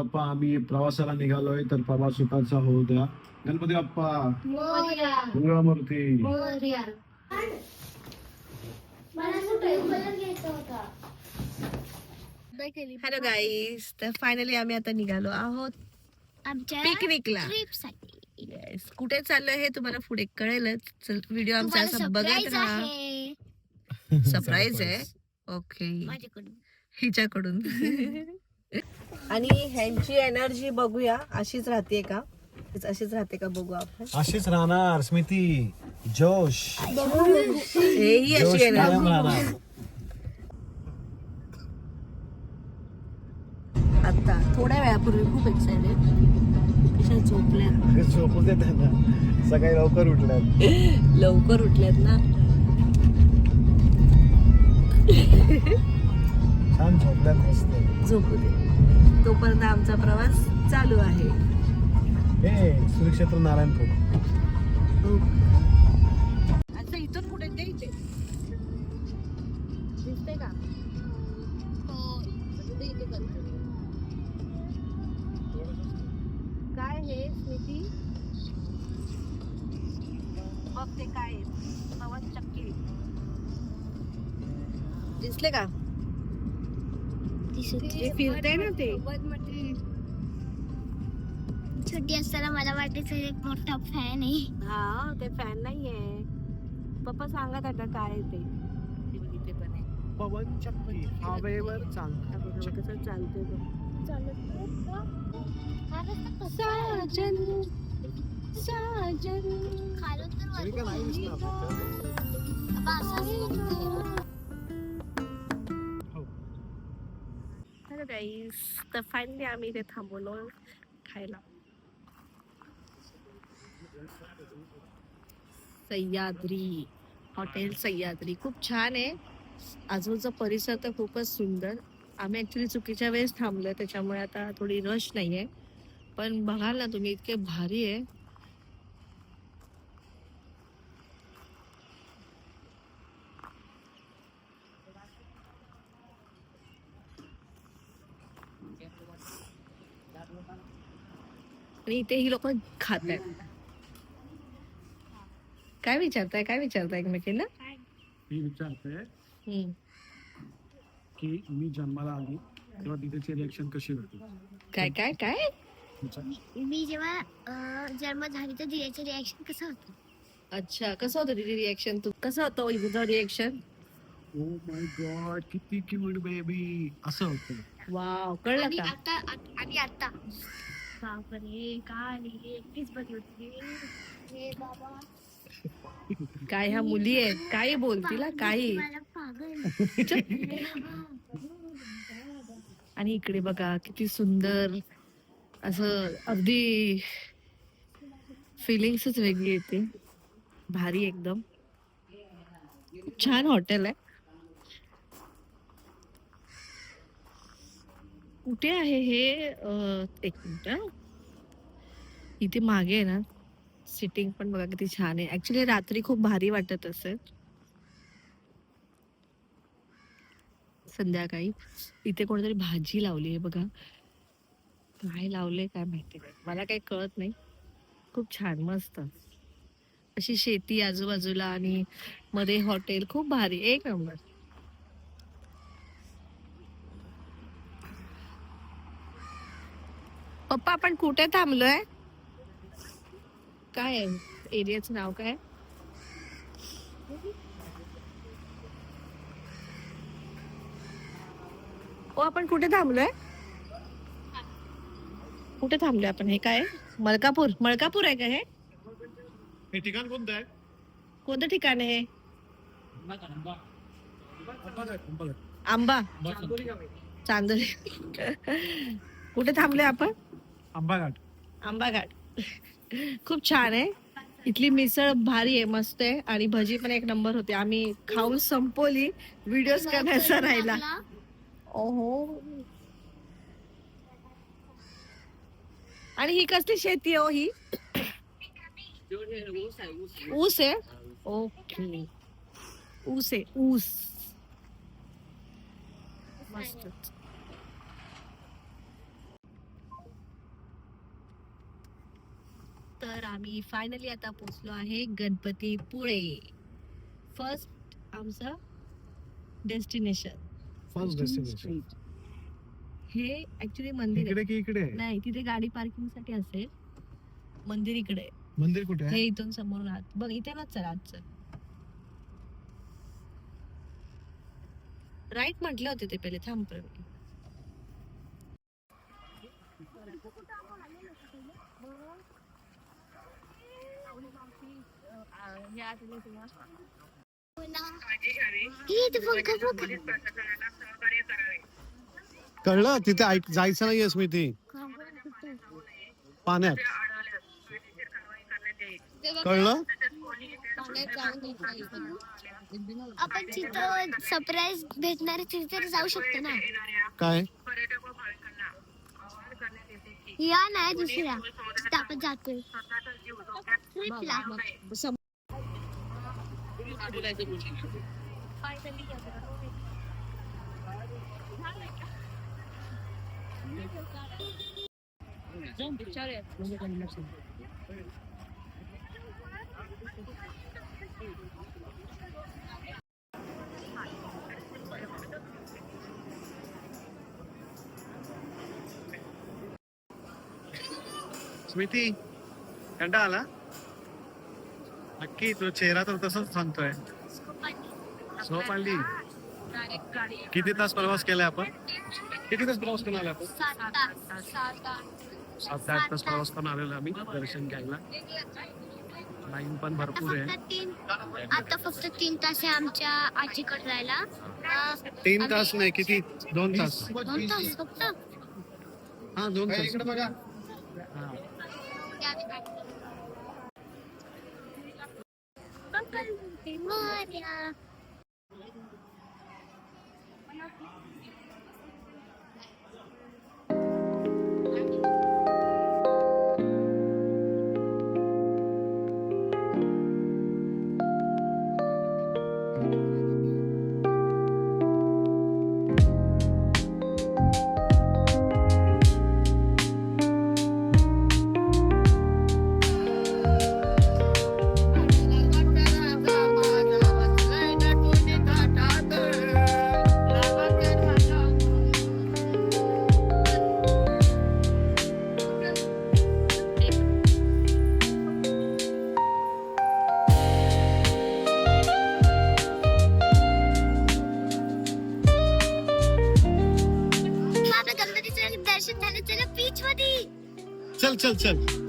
बाप्पा आम्ही प्रवासाला निघालोय तर प्रवास सुखाचा होऊ द्या. गणपती बाप्पा. मोरया मंगळामूर्ती. मोरया. मला कुठे मला घ्यायचा होता. हॅलो गाईस तर फायनली आम्ही आता निघालो आहोत आमच्या पिकनिकला. ट्रिपसाठी येस कुठे चाललोय हे तुम्हाला पुढे कळेलच. चल व्हिडिओ आमचा असा बघत राहा. सरप्राईज आहे? ओके हिच्याकडून. आणि ह्यांची एनर्जी बघूया. अशीच राहते का? अशीच राहते का बघू आपण? अशीच राहणार स्मिती जोश. हेही जोश अशी एनर्जी राहणार. आता थोड्या वेळापूर्वी खूप एक्साइटेड कशा झोपल्या. झोपू दे त्यांना. सकाळी लवकर उठल्यात. लवकर उठल्यात ना. छान झोपल्यात मस्त झोपू दे. तोपर्यंत आमचा प्रवास चालू आहे. हे सुरक्षेत्र नारायणपूर. अच्छा इथून कुठे? इथे. दिसते का? हो ते इथे करतो. काय हे स्मिती? बघ ते काय आहे. पवन चक्की. दिसले का? जे फिरते ना ते. छोटी असताना मला वाटायचं एक मोठा फॅन आहे. हा ते फॅन नाहीये. पप्पा सांगत आता काय आहे ते. इथे पण आहे. पवन चक्की हवेवर हा बघ, कसं चालतंय बघ. साजन साजन. खालून तर गाईस तर फायनली आम्ही इथे थांबवलो खायला सह्याद्री. हॉटेल सह्याद्री. खूप छान आहे. आजूबाजूचा परिसर तर खूपच सुंदर. आम्ही ॲक्च्युली चुकीच्या वेळेस थांबलोय त्याच्यामुळे आता थोडी रश नाही आहे पण बघाल ना तुम्ही इतके भारी आहे. आणि इथे ही लोक खात आहेत. काय विचारताय? काय विचारताय एकमेकींना? मी विचारते हम्म. की मी जन्माला आली तेव्हा तिथे रिएक्शन कशी होती? काय काय काय? विचार. मी जेव्हा अं, जन्म झाली तर दियाचे रिॲक्शन कसं होतं? अच्छा कसं होतं तिथे रिएक्शन तू कसं होतं तुझं रिएक्शन ओ माय गॉड किती क्यूट बेबी असं होतं. वाव कळलं आणि का? आत- आणि आता. बापरे काय एकटीच बघितली हे बाबा. काय ह्या मुली आहेत? काही बोलतील हा, काही. मला पागल आणि इकडे बघा किती सुंदर असं अगदी फिलिंग्सच वेगळी येते. भारी एकदम. खूप छान हॉटेल आहे. कुठे आहे हे एक मिनिट इथे मागे आहे ना सिटिंग पण बघा किती छान आहे. ऍक्च्युली रात्री खूप भारी वाटत असेल. संध्याकाळी. इथे कोणतरी भाजी लावली आहे बघा. काय लावले काय माहिती नाही. मला काही कळत नाही. खूप छान मस्त. अशी शेती आजूबाजूला आणि मध्ये हॉटेल खूप भारी. एक नंबर. पप्पा आपण कुठे थांबलोय? काय आहे? एरियाचं नाव काय? ओ आपण कुठे थांबलोय? कुठे थांबलोय आपण हे? काय? मलकापूर. मलकापूर आहे का हे? हे ठिकाण कोणतं आहे? कोणतं ठिकाण आहे हे. आंबा. चांदोली कुठे थांबलोय आपण? आंबाघाट. आंबाघाट. खूप छान आहे. इथली मिसळ भारी आहे मस्त आहे. आणि भजी पण एक नंबर होते. आम्ही खाऊन संपवली. व्हिडिओज करण्याचा राहिला. ओहो. आणि ही कसली शेती आहे हो ही? ऊस आहे. ओके. ऊस आहे. ऊस. मस्त तर आम्ही फायनली आता पोहोचलो आहे गणपती पुळे. फर्स्ट आमचं डेस्टिनेशन फर्स्ट डेस्टिनेशन हे ऍक्च्युली मंदिर इकडे की इकडे? आहे? नाही तिथे गाडी पार्किंगसाठी असेल. मंदिर इकडे. मंदिर कुठे हे आहे इथून समोरून आत बघ इथे ना चल आत चल राईट म्हटले होते ते पहिले थांब प्रवीण. इथे बघ, बघ. कळलं? तिथे ऐक जायचं नाहीये स्मृती. पाण्यात. कळलं? आपण तिथं सरप्राईज भेटणार तिथे जाऊ शकतो ना. काय? या नाही दुसऱ्या. आपण जातोय. ट्रिपला स्मृती कंटा आला नक्की तुझा चेहरा तर तसंच सांगतोय. झोप किती तास प्रवास केलाय आपण? किती तास प्रवास करून आला आपण? सात आठ तास प्रवास करून आलेलो आम्ही दर्शन घ्यायला. लाईन पण भरपूर आहे. आता फक्त तीन तास आहे आमच्या आजीकडे जायला तीन तास नाही किती? दोन तास. दोन तास फक्त. हा दोन तास. हा. मोरया. चल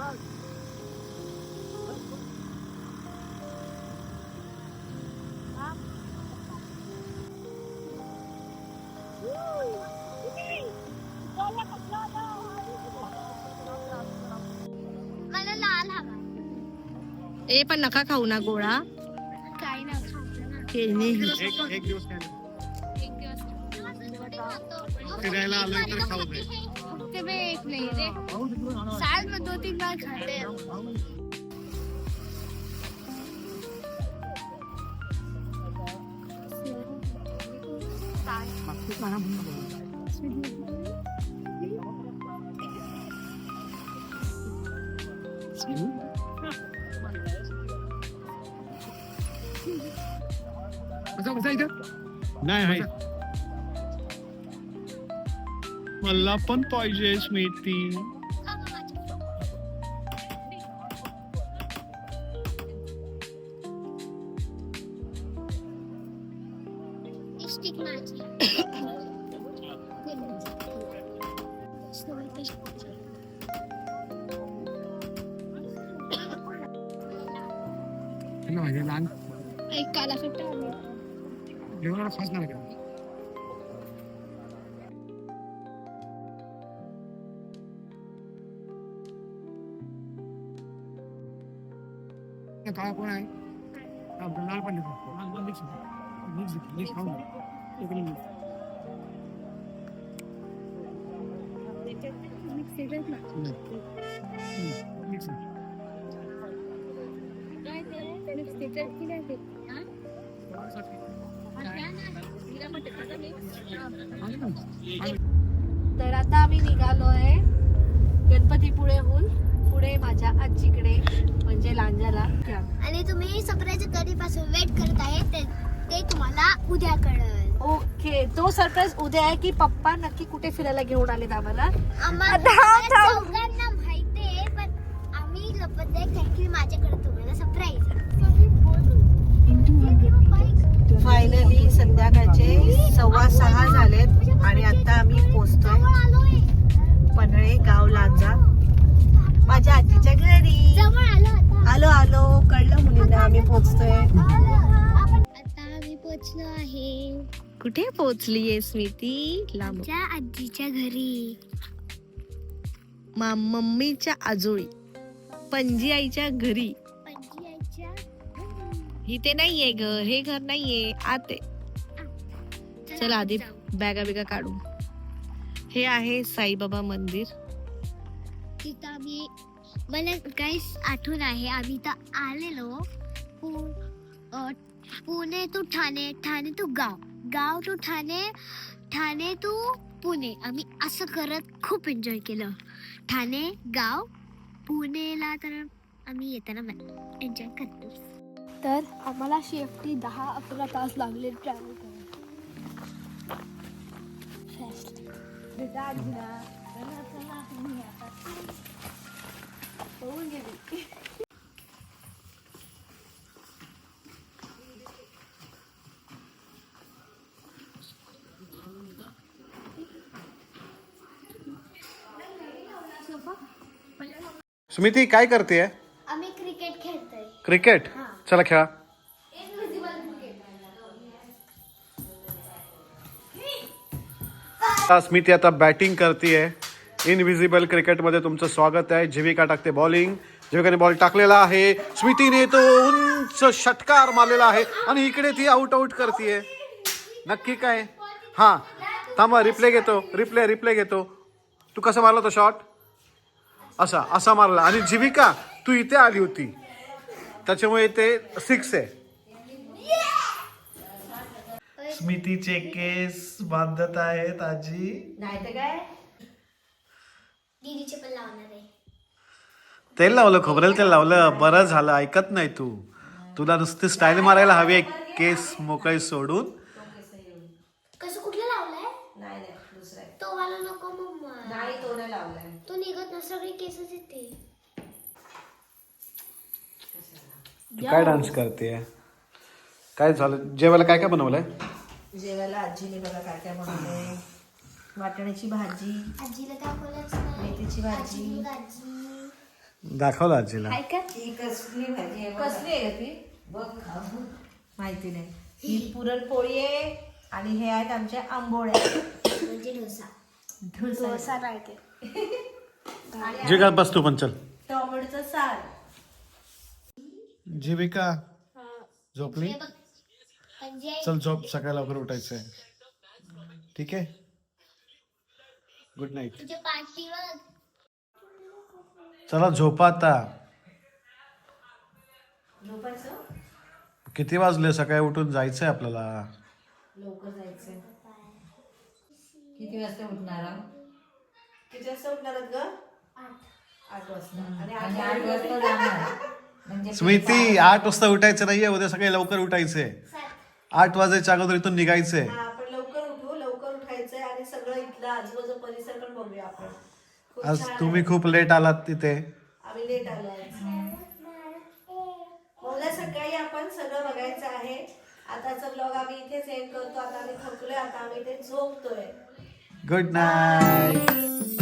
चल चल मला लाल हवा ए पण नका खाऊ ना गोळा काही ना खायचं ना. खेळणे एक एक दिवस काय नाही. फिरायला आलोय तर खाऊ दे. ते बे एक नाही रे साल में दो तीन बार खाते हैं। नाही आहे मला पण पाहिजे स्मिती. नका. इकडे mix. नाही. हम्म. Mix आहे. आहे ना? आहे. तर आता आम्ही निघालो आहे गणपतीपुळेहून पुढे माझ्या आजीकडे म्हणजे लांजाला आणि तुम्ही सरप्राईज कधीपासून वेट करत आहे ते ते तुम्हाला उद्या कळल. ओके तो सरप्राईज उद्या आहे की पप्पा नक्की कुठे फिरायला घेऊन आलेत आम्हाला माहिती आहे पण आम्ही लपत आहे कारण की माझ्याकडे तुम्हाला सरप्राईज फायनली संध्याकाळचे सव्वा सहा झालेत आणि आता आम्ही पोहोचतोय आलोय पन्हाळे गाव लांजा माझ्या आजीच्या घरी जवळ आलो आता आलो आलो कळलं आम्ही पोहोचतोय आता आम्ही पोहोचलो आहे. कुठे पोहोचलीये स्मिती लांब. आमच्या आजीच्या घरी. मा मम्मीच्या आजोळी. पणजी आईच्या घरी. पणजी आईच्या इथे नाहीये ग हे घर नाहीये आते चल आधी जाऊ. बॅगा बिगा काढू. हे आहे साईबाबा मंदिर. तिथं आम्ही मला काहीच आठवण आहे आम्ही इथं आलेलो. पुणे टू ठाणे ठाणे टू गाव. गाव टू ठाणे ठाणे टू पुणे. आम्ही असं करत खूप एन्जॉय केलं. ठाणे गाव पुणेला तर आम्ही येताना एन्जॉय करतो. तर आम्हाला शेफ्टी दहा अकरा तास लागले ट्रॅव्हल करायला. होऊन गेली. स्मिती काय करते आम्ही क्रिकेट खेळतोय. क्रिकेट? चला खेळा. स्मिती आता बॅटिंग करते इनविजिबल क्रिकेटमध्ये तुमचं स्वागत आहे. जीविका टाकते बॉलिंग जीविकाने बॉल टाकलेला आहे. स्मितीने तो उंच षटकार मारलेला आहे आणि इकडे ती आउट आउट करते नक्की काय? हा. थांबा रिप्ले घेतो. रिप्ले रिप्ले घेतो. तू कसं मारला तो शॉट असा असा मारला. आणि जीविका तू इथे आली होती. त्याच्यामुळे ते सिक्स आहे. स्मितीचे केस बांधत आहेत आजी. नाही तर काय? दीदीचे पण लावणार आहे. तेल लावलं खोबरेल तेल लावलं. बरं झालं ऐकत नाही तू. तुला नुसती स्टाईल मारायला हवी आहे. केस मोकळी सोडून कसं कुठलं लावलंय नाही नाही दुसरा तो वाला नको मम्मा नाही तो नाही लावलाय तो निघत ना सगळे केसच येते तू काय डान्स करते काय झालं? जेवायला काय काय बनवलंय? जेवायला आजीने बघा काय काय बनवलंय. वाटण्याची भाजी. आजीला दाखवलंच नाही. मेथीची भाजी. दाखवलं आजीला. ही कसली भाजी आहे कसली आहे ती? बघ माहिती नाही. ही पुरणपोळी आहे आणि हे आहेत आमच्या आंबोळ्या. म्हणजे डोसा डोसा नाही ते जे का बस तू पण चल. टोमॅटोचं सार जीविका झोपली? हे म्हणजे चल झोप सकाळी लवकर उठायचंय. ठीक आहे? गुड नाईट पाठीवर चला झोपा आता. झोपायचं? किती वाजले? सकाळी उठून जायचंय आपल्याला. लवकर जायचं किती वाजता उठणार? किती वाजता उठणार ग? स्मृती आठ वाजता. स्मिती आठ वाजता उठायचं नाहीये उद्या सकाळी लवकर उठायचंय. आठ वाजायच्या अगोदर इथून निघायचंय. आज तुम्ही खूप लेट आलात तिथे. उद्या सकाळी आपण सगळं बघायचं आहे. ब्लॉग आम्ही इथेच एंड करतो. आता आम्ही थकलोय आता आम्ही इथे झोपतोय. Good night